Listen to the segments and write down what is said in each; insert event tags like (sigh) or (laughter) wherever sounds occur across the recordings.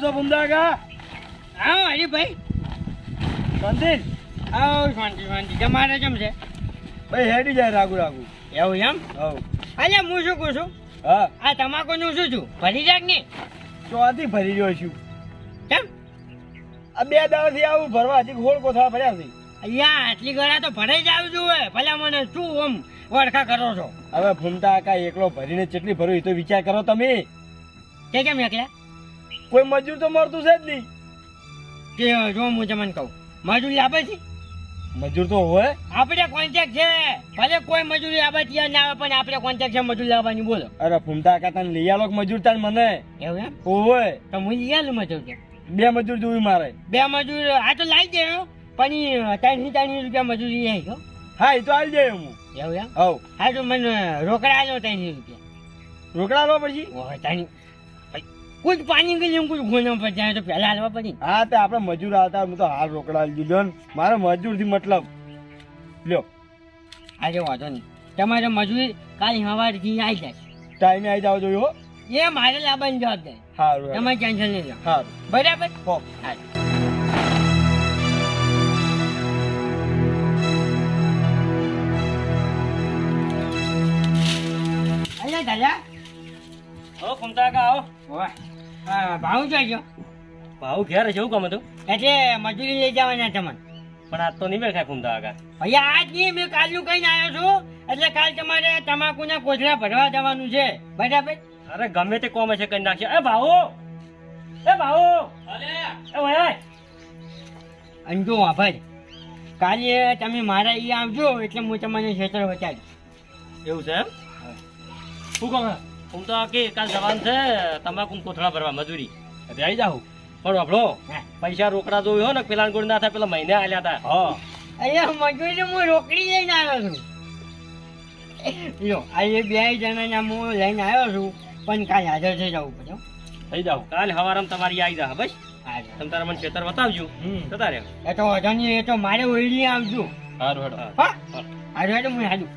ભૂમદા કા? આવો હરીભાઈ શાંતિ? આવો શાંતિ શાંતિ. તમારે કેમ છે? ભાઈ હેડી જાય રાગુ રાગુ. એવું એમ? હવ. અલે હું શું કહું છું? હા. આ તમાકુનું શું છું? ભરી જાગ ને? ચોથી ભરી રહ્યો છું. કેમ? આ બે દાડાથી આવું ભરવા હજી ગોળ કોથળા ભર્યા છે. અહીંયા આટલી ગળા તો ભરાઈ જ આવી જોઈએ ભલા મને શું આમ વળખા કરો છો? હવે ભૂમતા કા એકલો ભરીને કેટલી ભરું એ તો વિચાર કરો તમે. કે કેમ એકલા? કોઈ મજૂર તો મળતું છે જ નહીં. કે જો હું તમને કહું. મજૂરી આપે છે? મજૂર તો હોય. આપણે કોન્ટેક્ટ છે. ભલે કોઈ મજૂરી આપે ત્યાં ના આવે પણ આપણે કોન્ટેક્ટ છે મજૂરી લાવવાની બોલો. અરે ફૂમતા કા તને લઈ આલો મજૂર તાર મને? એવું એમ? હોય. તો હું લઈ આલું મજૂર તો બે મજૂર જોવી મારે. બે મજૂર આ તો લાવી દેજો પણ ત્રણસી ત્રણસી રૂપિયા મજૂરી આવી ગયો હા. એ તો આવી જાય હું. એવું એમ? હવ. હા તો મને રોકડા લો ત્રણસી રૂપિયા. રોકડા લો પછી? ત્રણ કુછ પાણી ગઈ એમ કોઈ ઘોના પર જાય તો પહેલા હાલવા પડી. હા તે આપણે મજૂર આવતા હું તો હાલ રોકડા લીધો દીધો ને. મારે મજૂરથી મતલબ. લ્યો. આજે વાંધો નહીં. તમારે મજૂરી કાલ સવારથી આવી જાય. ટાઈમે આવી જાવ જોયો હો. એ મારે લાવવાની જવાબદારી. સારું તમારે ટેન્શન નહીં લો. સારું બરાબર? હો. દાદા હો કુમતા કા આવો ઓય હા, ભાવ જોઈજો ભાવ ઘેર છે એવું ગમે હતું? એટલે મજૂરી લઈ જવાના તમને. પણ આજ તો નહીં બેઠા કુમતા આગળ. ભૈયા આજ નહીં મેં કાલનું કહીને આવ્યો છું. એટલે કાલ તમારે તમાકુના કોથળા ભરવા જવાનું છે. બરાબર? અરે ગમે તે કોમે છે કરી નાખશે એ ભાવો! એ ભાવો! એ ભાઈ અંજો આભાર કાલે તમે મારા અહીંયા આવજો એટલે હું તમને ક્ષેત્ર બતાવીશ. એવું છે એમ? શું કહે કુમતા કે કાલ જવાનું છે તમાકુ કોથળા ભરવા મજૂરી. એટલે આવી જાઉં. પણ હા. પૈસા રોકડા જોયું હોય ને પેલા ગોળ ના થાય પેલા મહિને આલ્યા હતા હા. અહીંયા મજૂરી હું રોકડી લઈને આવ્યો છું. યો આ એ બે જણાના હું લઈને આવ્યો છું પણ કાલે હાજર થઈ જવું પડે હો. થઈ જાઉં. કાલ સવારમાં તમારી આવી જા બસ. તમે તારા મને ખેતર બતાવજો. જતા રહે. એ તો નહીં એ તો મારે ઓઈલી આવજો. સારું હેડો હા. હારું હેડો હું હાલું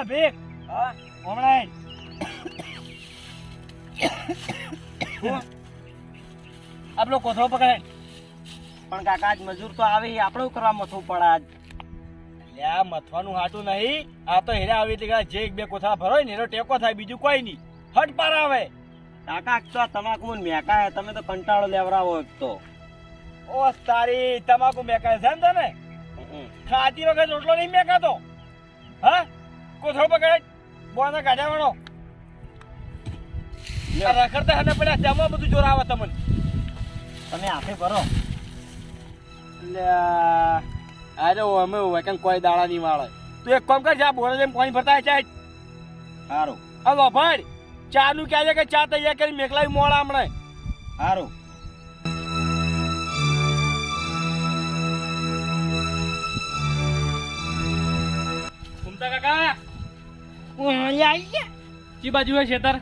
એ ભીખ. હા હમણાં આપણો કોથળો પકડે. પણ કાકા આજ મજૂર તો આવે આપણે કરવા મથવું પડે આજ. લ્યા મથવાનું હાટું નહીં. આ તો હેરા આવી એટલે જે એક બે કોથળા ભરો ને એનો ટેકો થાય બીજું કોઈ નહીં. હટ પાર આવે. કાકા તો આ તમાકુ મેકાય તમે તો કંટાળો લેવરાવો એક તો. ઓ તારી તમાકુ મેકાય છે ને તને? ખાતી વખત રોટલો નહીં મેકાતો? હા? કોથળો પકડ બોના કાઢ્યા વણો. રખડતા હને પડ્યા તેમાં બધું જોર આવે તમને. તમે હાથે ભરો. અરે અમે વેકન કોઈ દાડા નહીં વાળે. તું એક કામ કર જા બોરે જેમ પાણી ભરતા છે સારું આ ભાઈ ચા નું કહે કે ચા તૈયાર કરી મેકલાવી મોડા હમણાં સારું કાકા. અહીંયા આવી ગયા કી બાજુ હે શેતર?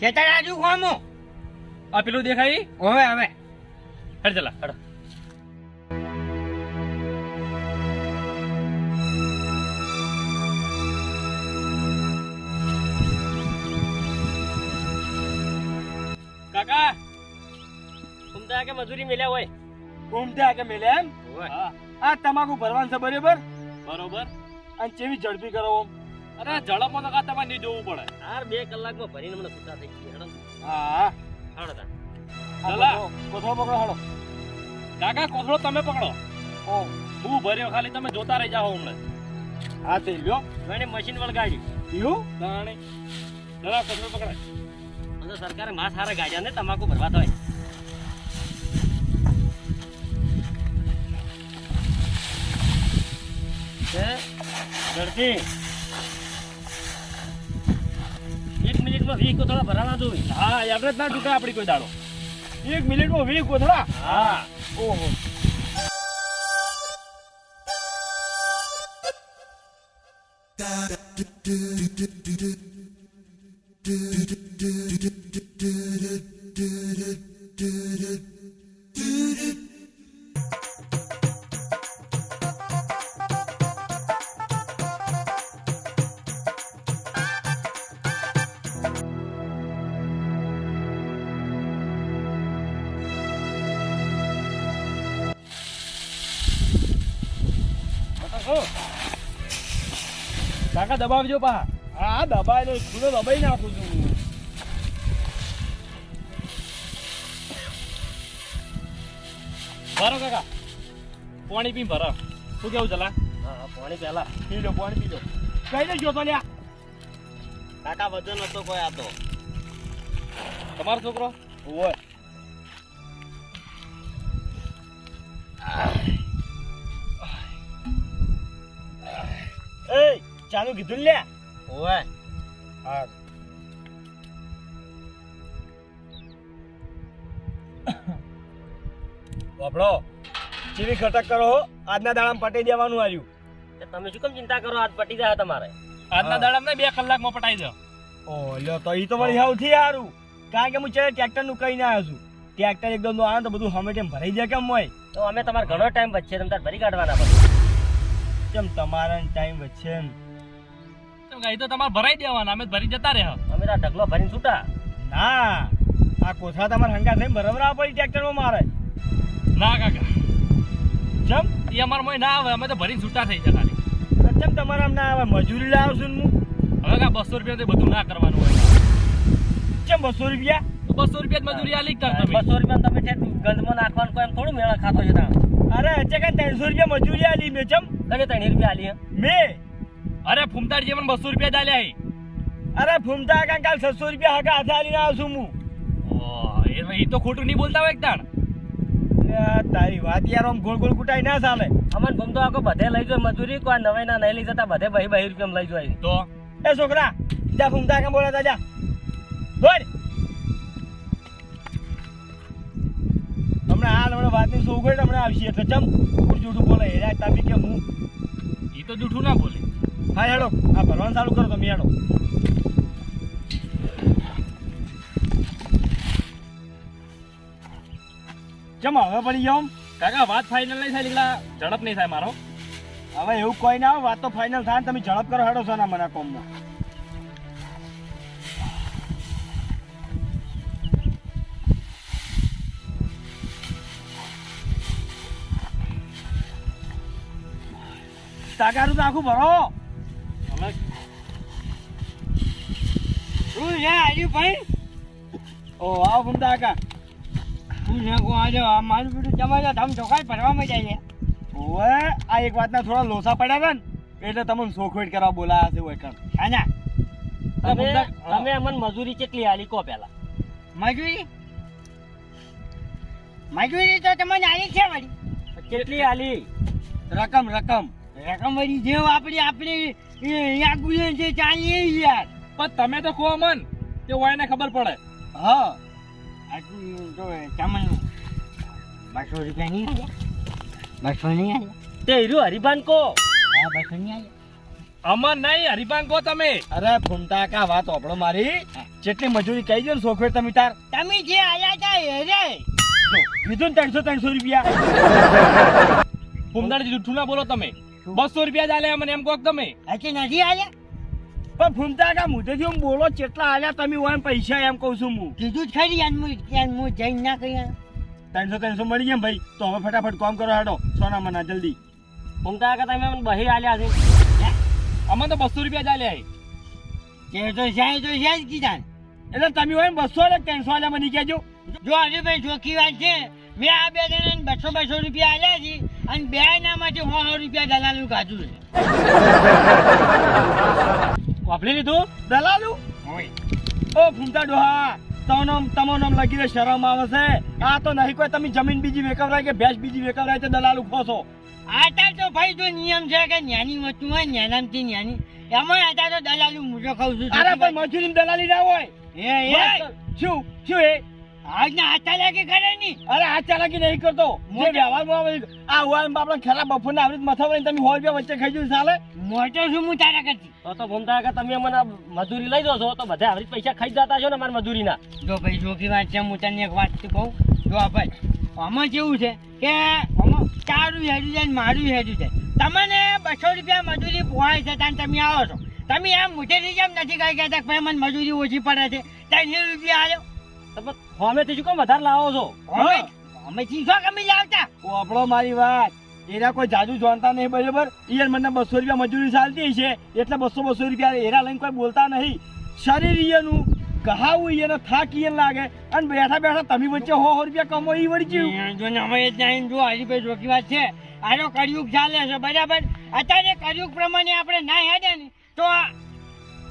શેતર આજુ કોમો આ પેલું દેખાય? હવે હવે. હેડ ચલા હેડ. કાકા ઉમદા કે મજૂરી મેલ્યા હોય. ઘૂમતે કે મેલ્યા એમ? હા. આ તમાકુ ભરવાનું છે બરોબર? બરોબર. અને ચેવી ઝડપી કરો. ઓમ. અરે ઝડપમાં તો કા તમારે નહીં જોવું પડે. યાર બે કલાકમાં ભરીને મને છૂટા થઈ ગઈ હેડો. હા. હેડો તા. ચલા. કોથળો- પકડો હાલો કાકા કોથળો તમે પકડો. ઓ. હું ભર્યો ખાલી તમે જોતા રહી જાઓ હમણાં. હા તે લ્યો. મને મશીન વળગાડ્યું લ્યો. દાણે. ચલા કોથળો પકડાય. તો સરકારે માસ હારા ગાડ્યા ને તમાકુ ભરવા તો ઝડપી મિનિટમાં વીસ ગોથળા ભરાવા જોઈએ હા એવરેજ ના ચૂકે આપણી કોઈ દાડો એક મિનિટમાં વીસ ગોથળા હા ઓહો Da da da da da da da da da da કાકા દબાવજો પા હા દબાય તો ખુલ્લો દબાઈ નાખું છું ભરો કાકા. પાણી પી ભરો. શું કેવું ચલા હા પાણી પહેલા. પી લો પાણી પી લો. કઈ દે જોતો લ્યા. કાકા વજન હતો કોઈ આ તો તમારો છોકરો? ઓય એ ચાલુ કીધું લે. ઓય હા બાપડો ચીવી ખટક કરો આજના દાડામાં પટી દેવાનું આવ્યું તમે શું કેમ ચિંતા કરો? આજ પટી જાય તમારે. આજના દાડામાં બે કલાકમાં પટાઈ દો. ઓ લ્યો તો ઈ તો વળી સૌથી સારું કારણ કે હું છે ટ્રેક્ટરનું કઈ ના આવ્યો છું. ટ્રેક્ટર એકદમ નો આવે તો બધું હમે ટેમ ભરાઈ જાય કેમ હોય? તો અમે તમારે ઘણો ટાઈમ વચ્ચે તમે તાર ભરી કાઢવાના પછી. કેમ તમારા ટાઈમ વચ્ચે એમ? એ તો તમારે ભરાઈ દેવાના અમે ભરી જતા રહ્યા અમે તો ઢગલો ભરીને છૂટા. ના આ કોથળા તમારે હંગા થઈને બરાબર પડી ટ્રેક્ટરમાં મારે. ના કાકા. ચમ એ અમારા મોય ના આવે અમે તો ભરીને છૂટા થઈ જતા તો ચમ તમારા ના આવે મજૂરી લાવશું હું? હવે કા બસો રૂપિયા બધું ના કરવાનું હોય. ચમ બસો રૂપિયા? તો બસો રૂપિયા મજૂરી આલી કરતા બસો રૂપિયા તમે ગંધમાં નાખવાનું કોઈ એમ થોડું મેળા ખાતો છે ત્યાં અરે અચ્છા કઈ ત્રણસો રૂપિયા મજૂરી આલી મેં ચમ? કને ત્રણ રૂપિયા આલી મેં? અરે ફૂમતાડ જેમન બસો રૂપિયા ચાલ્યા અરે ફૂમતા કાં કાલ છસો રૂપિયા હકા હાથે આલીને આવ્યો છું હું. એ તો ખોટું નહીં બોલતા હોય અલ્યા, તારી વાત યાર આમ ગોળ ગોળ કુટાઈ ના ચાલે અમન ભમતો આખો બધે લઈ જાય મજૂરી કોઈ નવાઈ ના નહીં લઈ જતા બધે ભાઈ ભાઈ રૂપિયા લઈ જાય. તો? એ છોકરા જા ફૂમતા કાં બોલાતા જા. દોડ વાતની સોગડ હમણાં આવશે એટલે ચમ ખોટું જૂઠું બોલે. હેરા તમે કે હું? એ તો જૂઠું ના બોલે. હા હેડો. આ ભરવાનું ચાલુ કરો તમે હેડો. ચમ હવે પડી જાઉં કાકા વાત ફાઇનલ નહીં થાય એટલે ઝડપ નહીં થાય મારો. હવે એવું કોઈ ના આવે વાત તો ફાઇનલ થાય ને તમે ઝડપ કરો હેડો સોના મને કોમમાં. તાકારું તો આખું ભરો. શું છે આજુ ભાઈ ઓ આવો ફૂમતા કાકા શું છે કો આજે? આ મારું બેટું તમારે ધમ ચોખાઈ ભરવામાં જાય ઓએ આ એક વાતના થોડા લોસા પડ્યા હતા ને એટલે તમને સોખવેટ કરવા બોલાયા છે ઓય કણ. આના તમે તમે અમને મજૂરી કેટલી આલી કો પેલા? મજૂરી? મજૂરી તો તમને આલી છે વળી. કેટલી આલી? રકમ રકમ. રકમ વળી જેવ આપણી આપણી યાગુલે છે ચાલીએ યાર. પણ તમે તો કહો અમન તે વાયને ખબર પડે. હા. આટલું તો તમને બસો રૂપિયા નહીં આવ્યા. બસો નહીં આવ્યા. તે હીરું હરિભાન કો હા બસો નહીં આવ્યા. અમન નહીં હરિભાન કો તમે. અરે ફૂમતા કા વાત ઓપડો મારી. જેટલી મજૂરી કહી દો ને તમે તાર? તમે જે આયા તા એ રે. કીધું ને ત્રણસો ત્રણસો રૂપિયા. ફૂમદાડ જુઠ્ઠું ના બોલો તમે. બસો રૂપિયા ચાલે મને એમ કહો તમે. હજી નથી આવ્યા પણ ફૂમતા કા મુદ્દેથી હું બોલો કેટલા આલ્યા તમે હોય પૈસા એમ કહું છું હું. કીધું જ ખરી યાર હું યાર હું જઈને ના કહી ત્રણસો ત્રણસો મળી ગયા ભાઈ તો હવે ફટાફટ કામ કરો હાડો સોના મના જલ્દી. ફૂમતા કે તમે અમને બહી આલ્યા છે. અમને તો બસો રૂપિયા તે તો જાય તો છે કીધા એટલે તમે હોય બસો ને ત્રણસો આલ્યા મને કહેજો. જો હજુ ભાઈ ચોખ્ખી વાત છે મેં આ બે જણાને બસો બસો રૂપિયા આલ્યા છે અને બે ના માટે સો સો રૂપિયા દલાલું કાચું છે. વાપરી લીધું? દલાલું? ઓ ફૂમતા ડોહા તમનો તમો નામ લગીને શરમ આવે છે. આ તો નહીં કોઈ તમે જમીન બીજી વેકવરાય કે ભેંસ બીજી વેકવરાય તો દલાલું ખોસો આટા તો ભાઈ જો નિયમ છે કે ન્યાની વસ્તુ હોય ન્યાનામથી ન્યાની. એમાં આટા તો દલાલી હું ખાઉં છું. અરે મજૂરી દલાલી ના હોય. એ એ. શું શું એ? આજના હાથા લાગે કરે નહીં. અરે આ ચાલાકી નહીં કરતો. જે વ્યવહારમાં આવે આ હોય આપણે ખેલા બફોરના આવી રીતે મથા વળીને તમે સો રૂપિયા વચ્ચે ખાઈ જવું ચાલે મોટો છું હું તારા કરતી? તો તો ફૂમતા કે તમે મને મજૂરી લઈ દો છો તો બધા આવી પૈસા ખાઈ જતા છો ને મારી મજૂરીના જો ભાઈ જોખી વાત છે હું તને એક વાત તો કહું. જો આ ભાઈ આમાં કેવું છે કે આમાં તારું હેડું છે ને મારું હેડું છે. તમને બસો રૂપિયા મજૂરી પોહાય છે ત્યાં તમે આવો છો. તમે એમ મુઠેથી કેમ નથી કહી કહેતા કે ભાઈ મને મજૂરી ઓછી પડે છે. ત્રણસો રૂપિયા આલ્યો. તમે હોમેથી શું કેમ વધારે લાવો છો? અમે શીખો કમી લાવતા? આપણો મારી વાત. એરા કોઈ જાજુ જાણતા નહીં બરાબર? ઈયર મને બસો રૂપિયા મજૂરી ચાલતી છે એટલે બસો બસો રૂપિયા એરા લઈને કોઈ બોલતા નહીં. શરીર ઈયનું કહાવું ઈયને થાક ઈયન લાગે અને બેઠા બેઠા તમે વચ્ચે હો રૂપિયા કમો ઈ વળી ગયું. જો અમે જ નહીં જો હરીભાઈ જોકી વાત છે. આનો કળિયુગ ચાલે છે બરાબર? અત્યારે કળિયુગ પ્રમાણે આપણે ના હેડે ને તો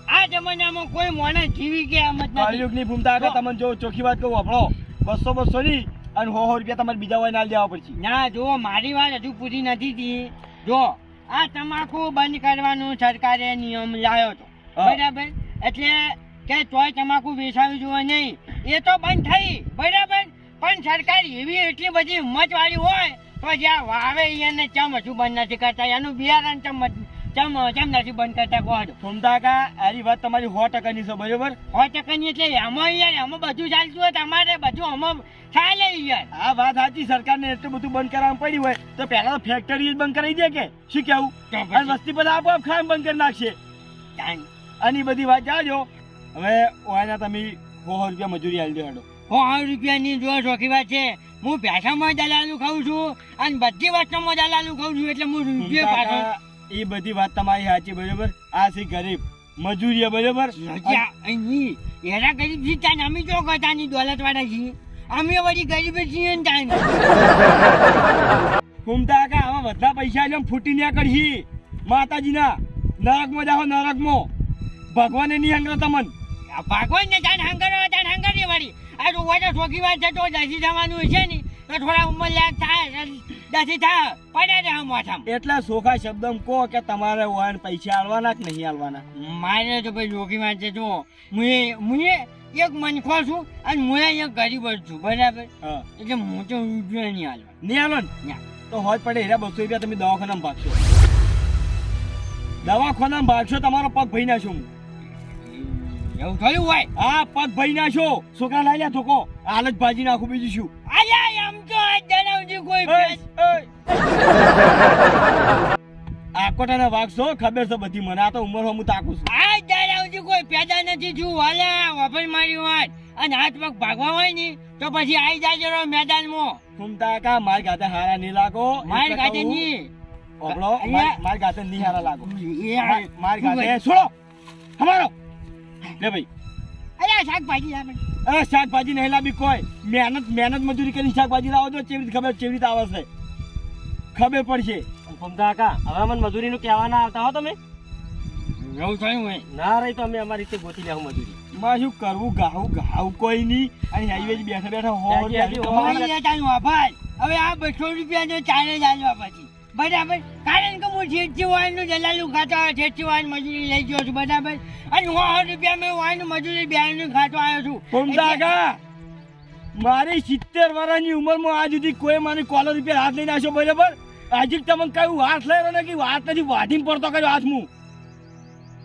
આ જમાનામાં કોઈ મોને જીવી કે એમ જ નથી. કળિયુગની ભૂમતા આગળ તમને જો ચોખ્ખી વાત કહું આપણો બસો બસો ની અને હો હો રૂપિયા તમારે બીજા હોય ના દેવા પડશે. ના જો મારી વાત હજુ પૂરી નથી થઈ. જો આ તમાકુ બંધ કરવાનું સરકારે નિયમ લાવ્યો હતો બરાબર? એટલે કે તોય તમાકુ વેચાવી જોઈએ નહીં. એ તો બંધ થઈ. બરાબર? પણ સરકાર એવી એટલી બધી હિંમત વાળી હોય તો જ્યાં વાવે એને ચમ હજુ બંધ નથી કરતા? એનું બિયારણ ચમ ચમ ચમ નથી બંધ કરતા કહો ભૂમતા આરી વાત તમારી સો ટકાની છે બરોબર? સો ટકાની એટલે એમાં યાર એમાં બધું ચાલતું હોય તમારે બધું આમાં ચાલે યાર. આ વાત સાચી સરકારને એટલું બધું બંધ કરાવવાનું પડ્યું હોય તો પહેલા તો ફેક્ટરી જ બંધ કરાવી દે કે? શું કેવું? અને વસ્તી બધા આપોઆપ ખામ બંધ કરી નાખશે. આની બધી વાત જાજો. હવે ઓયના તમે સો રૂપિયા મજૂરી આલી દો હેડો. સો રૂપિયાની જો ચોખી વાત છે હું ભેસામાં દલાલું ખાઉં છું અને બધી વસ્તુમાં દલાલું ખાઉં છું એટલે હું રૂપિયા પાછો કાકા, એ બધી વાત તમારી સાચી બરોબર? આ છે ગરીબ. મજૂરી બરોબર? એના ગરીબ છે ત્યાં અમે જો ગતાની દોલત વાળા છીએ? અમે વળી ગરીબ છીએ ને તાન ઘૂમતા કા આવા બધા પૈસા જેમ ફૂટી ન્યા કરશી. માતાજીના નરકમાં જાઓ નરકમાં. ભગવાને નહીં હંગર તમન. ભગવાન ને તાન હંગરો તાન હંગરી વળી. આ જો વડો ચોખી વાત છે તો દસી જવાનું છે ને. તો થોડા ઉંમર લાયક થાય. દસી થાય પડે રે આ માથામાં એટલે સોખા શબ્દમ કહો કે તમારે વાન પૈસા આલવાના કે નહીં આલવાના? મારે તો ભાઈ જોગી છે જો મુએ મુએ એક મનખો છું અને મુએ એક ગરીબ જ છું બરાબર? એટલે હું તો રૂપિયો નહીં આલવા નહીં આલો ને. તો હોજ પડે હેરા બસો રૂપિયા તમે દવાખાનામાં ભાગશો. દવાખાનામાં ભાગશો તમારો પગ ભઈ નાખશો હું. એવું થયું હોય? હા પગ ભઈ નાખશો છોકરા લાઈ લે ધોકો. હાલ જ ભાજી નાખું બીજું શું? કોઈ. (laughs) આકોટાને વાગશો ખબર છે બધી. મને આ તો ઉંમર હું તાકું છું. આ જણાવજો કોઈ પેદા નથી જુ હાલે વફર મારી વાત અને હાથ પગ ભાગવા હોય ને તો પછી આવી જાજો રો મેદાનમાં. ઘૂમતા કા માર ગાતે હારા નહીં લાગો. માર ગાતે કહું, ની અહીંયા- માર- ગાતે નહીં હારા લાગો. માર ગાતે. છોડો! હમારો! લે ભાઈ. અલ્યા શાકભાજી અરે શાકભાજી નહીં લાવી કોઈ. મહેનત મહેનત મજૂરી કરી શાકભાજી લાવો તો કેવી રીતે ખબર કેવી રીતે આવે છે? ખબર પડશે. ફમતા કાકા હવે મને મજૂરીનું કહેવાના આવતા હો તમે? એવું થયું હોય. ના રહી તો અમે અમારી રીતે ગોતી લેવું મજૂરી. માં શું કરવું? ગાવું ગાવું કોઈ નહીં. અને હાઈવે બેઠા બેઠા હો હવે આ બસો રૂપિયા ચાલે જ આલવા પછી. બરાબર. કારણ કે હું જેટલી વાઈનનું દલાલું ખાતો આવ્યો જેટલી વાયન મજૂરી લઈ ગયો છું બરાબર. અને હું સો રૂપિયા મેં વાઈન મજૂરી બિહારનું ખાતો આવ્યો છું. એટલે- મારી સિત્તેર વર્ષની ઉંમરમાં આજ સુધી કોઈ મારી કોલર રૂપિયા હાથ લઈ નાખ્યો બરાબર? આજે તમે કયું હાથ લઈ રહ્યો ને કે હાથ નથી વાઢીને પડતો કર્યો હાથ હું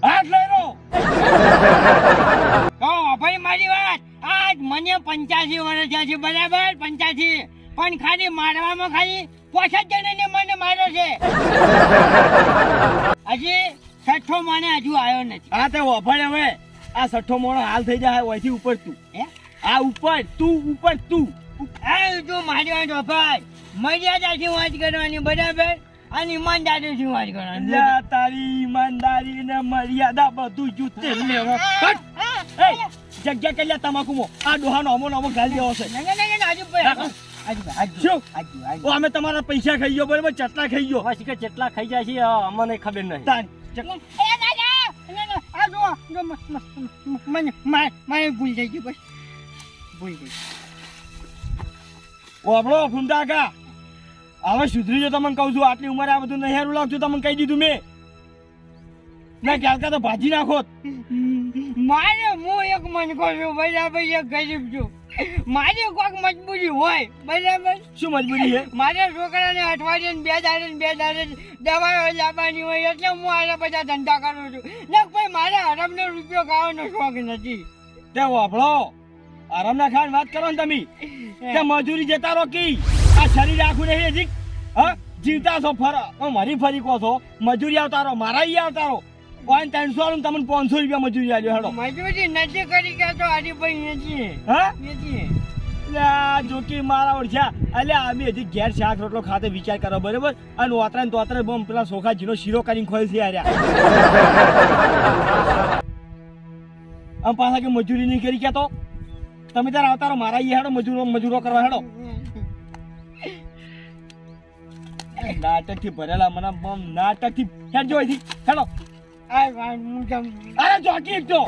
હાથ લઈ રહ્યો. તો ભાઈ મારી વાત. આજ મને પંચ્યાસી વર્ષ થયા છે બરાબર? પંચ્યાસી. પણ ખાલી મારવામાં ખાલી પોસઠ જણાને મને માર્યો છે. (laughs) હજી છઠ્ઠો મને હજુ આવ્યો નથી. આ તે વફાડ હવે. આ સઠ્ઠો મોણો હાલ થઈ જાય ઓયથી ઉપર તું. હે? આ ઉપર તું ઉપર તું. આ તું મારી વાત ભાઈ. મર્યાદાથી વાત કરવાની બરાબર? અને ઈમાનદારીથી વાત કરવાની. તારી ઈમાનદારી ને મર્યાદા બધું જૂતે લેવા જગ્યા કેટલા લે તમાકુમો? આ ડોહાનો અમો નમો ગાલી દેવો છે. હજુ, શું? અમે તમારા પૈસા ખાઈ ગયો બરાબર? ચટલા ખાઈ ગયો. પછી કે જેટલા ખાઈ જાય છે અમને ખબર નહીં. તાન એ, ના, ના, ના, ના, આ જુઓ, જુઓ, મ- મ- મ- મને મા- મને ભૂલ થઈ ગઈ બસ ભૂલ થઈ ગઈ. ઓબળો ફૂંડા હવે સુધરી જો તમને કહું છું આટલી ઉંમરે આ બધું નહીં હારું લાગતું તમને કહી દીધું મેં. મેં ક્યાલકા તો ભાજી નાખો મારે હું એક મનકો છું ભાઈ એક ગરીબ છું. મારી કોઈક મજબૂરી હોય બરાબર? શું મજબૂરી છે? મારા છોકરાને અઠવાડિયે બે દાડે બે દાડે દવાઓ લાવવાની હોય એટલે હું આના બધા ધંધા કરું છું. ને ભાઈ મારે હરમનો રૂપિયો ખાવાનો શોખ નથી. તે ઓબળો આરામના ખાન વાત કરો ને તમે. કે મજૂરી જતા રહો કી આ શરીર આખું નહીં હજી. હા જીવતા છો ફર હું મારી ફરી કહો છો. મજૂરી આવતા રહો મારા ઈ કોઈ ત્રણસો નું તમને પાંચસો રૂપિયા મજૂરી આલ્યો હેડો. મજૂરી નથી કરી કે તો હરીભાઈ નથી હા? નથી લે જોકી મારા ઓળખ્યા. એટલે અમે હજી ઘેર શાક રોટલો ખાતે વિચાર કરો બરોબર? અને ઓતરા ને તોતરા બમ પેલા સોખા જીનો શીરો કરીને ખોલ છે આર્યા આમ પાછા કે મજૂરી નહીં કરી ગયા તો? તમે તાર આવતા મારા ઈ હેડો મજૂરો મજૂરો કરવા હેડો. (laughs) નાટકથી ભરેલા મને બમ નાટકથી હેડ જોઈ હેડો. આ વાત હું તમને અરે એક તો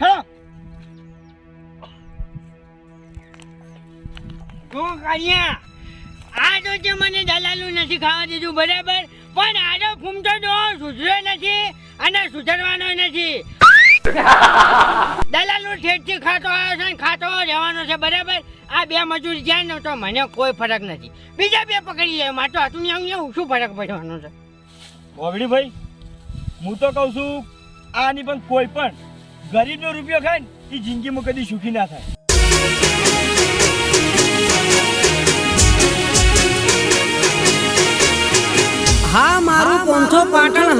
હેડો હું કન્યા? આ તો જે મને દલાલું નથી ખાવા દીધું બરાબર? પણ આજો ફૂમતો તો સુધર્યો નથી અને સુધરવાનો નથી. દલાલું ઠેઠથી ખાતો આવ્યો છે ખાતો રહેવાનો છે બરાબર? આ બે મજૂર જાય ને તો મને કોઈ ફરક નથી. બીજા બે પકડી જાય મારે તો હતું ને શું ફરક પડવાનો છે? બોબડી ભાઈ હું તો કહું છું આની પણ કોઈ પણ ગરીબનો રૂપિયો ખાય ને એ જિંદગીમાં કદી સુખી ના થાય. હા મારું પોંથો પાટણ